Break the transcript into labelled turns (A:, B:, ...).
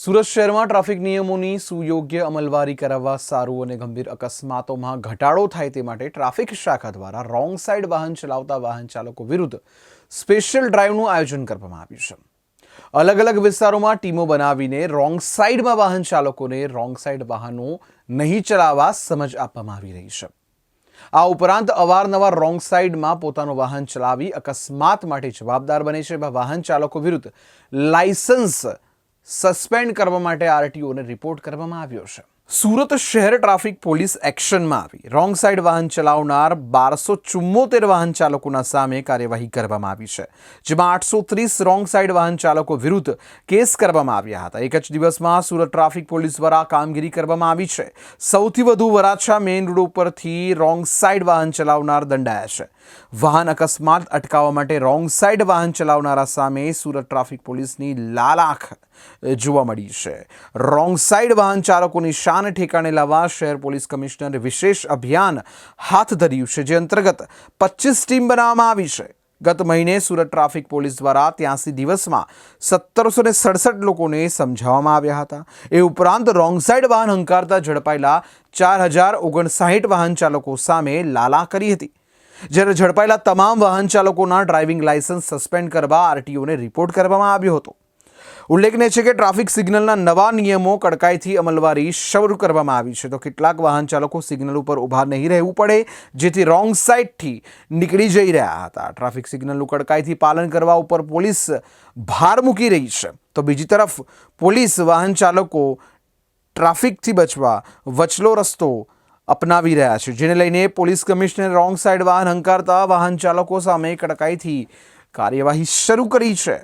A: સુરત શહેરમાં ટ્રાફિક નિયમોની સુયોગ્ય અમલવારી કરાવવા સારું અને ગંભીર અકસ્માતોમાં ઘટાડો થાય તે માટે ટ્રાફિક શાખા દ્વારા રોંગ સાઇડ વાહન ચલાવતા વાહન ચાલકો વિરુદ્ધ સ્પેશિયલ ડ્રાઈવનું આયોજન કરવામાં આવ્યું છે. અલગ અલગ વિસ્તારોમાં ટીમો બનાવીને રોંગ સાઈડમાં વાહન ચાલકોને રોંગ સાઈડ વાહનો નહીં ચલાવવા સમજ આપવામાં આવી રહી છે. આ ઉપરાંત અવારનવાર રોંગ સાઈડમાં પોતાનું વાહન ચલાવી અકસ્માત માટે જવાબદાર બને છે એવા વાહન ચાલકો વિરુદ્ધ લાયસન્સ સસ્પેન્ડ કરવા માટે આરટીઓને રિપોર્ટ કરવામાં આવ્યો છે. સુરત શહેર ટ્રાફિક પોલીસ એક્શનમાં આવી. રોંગ સાઈડ વાહન ચલાવનાર બારસો ચુમ્મોતેર વાહન ચાલકોના સામે કાર્યવાહી કરવામાં આવી છે, જેમાં આઠસો ત્રીસ રોંગ સાઈડ વાહન ચાલકો વિરુદ્ધ કેસ કરવામાં આવ્યા હતા. એક જ દિવસમાં સુરત ટ્રાફિક પોલીસ દ્વારા કામગીરી કરવામાં આવી છે. સૌથી વધુ વરાછા મેઇન રોડ ઉપરથી રોંગ સાઈડ વાહન ચલાવનાર દંડાયા છે. વાહન અકસ્માત અટકાવવા માટે રોંગ સાઈડ વાહન ચલાવનારા સામે સુરત ટ્રાફિક પોલીસની લાલાખ જોવા મળી છે. રોંગ સાઈડ વાહન ચાલકોની શાન ઠેકાણે લાવવા શહેર પોલીસ કમિશનરે વિશેષ અભિયાન હાથ ધર્યું છે, જે અંતર્ગત પચીસ ટીમ બનાવવામાં આવી છે. ગત મહિને સુરત ટ્રાફિક પોલીસ દ્વારા ત્યાંસી દિવસમાં સત્તરસો ને સડસઠ લોકોને સમજાવવામાં આવ્યા હતા. એ ઉપરાંત રોંગ સાઈડ વાહન હંકારતા ઝડપાયેલા ચાર હજાર ઓગણસાઠ વાહન ચાલકો સામે લાલા કરી હતી. જ્યારે ઝડપાયેલા તમામ વાહન ચાલકોના ડ્રાઇવિંગ લાયસન્સ સસ્પેન્ડ કરવા આરટીઓને રિપોર્ટ કરવામાં આવ્યો હતો. ઉલ્લેખનીય છે કે ટ્રાફિક સિગ્નલના નવા નિયમો કડકાઈથી અમલવારી શરૂ કરવામાં આવી છે. તો કેટલાક વાહન ચાલકો સિગ્નલ ઉપર ઊભા નહીં રહેવું પડે, જેથી રોંગ સાઈડથી નીકળી જઈ રહ્યા હતા. ટ્રાફિક સિગ્નલનું કડકાઈથી પાલન કરવા ઉપર પોલીસ ભાર મૂકી રહી છે. તો બીજી તરફ, પોલીસ વાહન ચાલકો ટ્રાફિકથી બચવા વચલો રસ્તો અપનાવી રહ્યા છે. જેને લઈને પોલીસ કમિશનર રોંગ સાઈડ વાહન હંકારતા વાહન ચાલકો સામે કડકાઈથી કાર્યવાહી શરૂ કરી છે.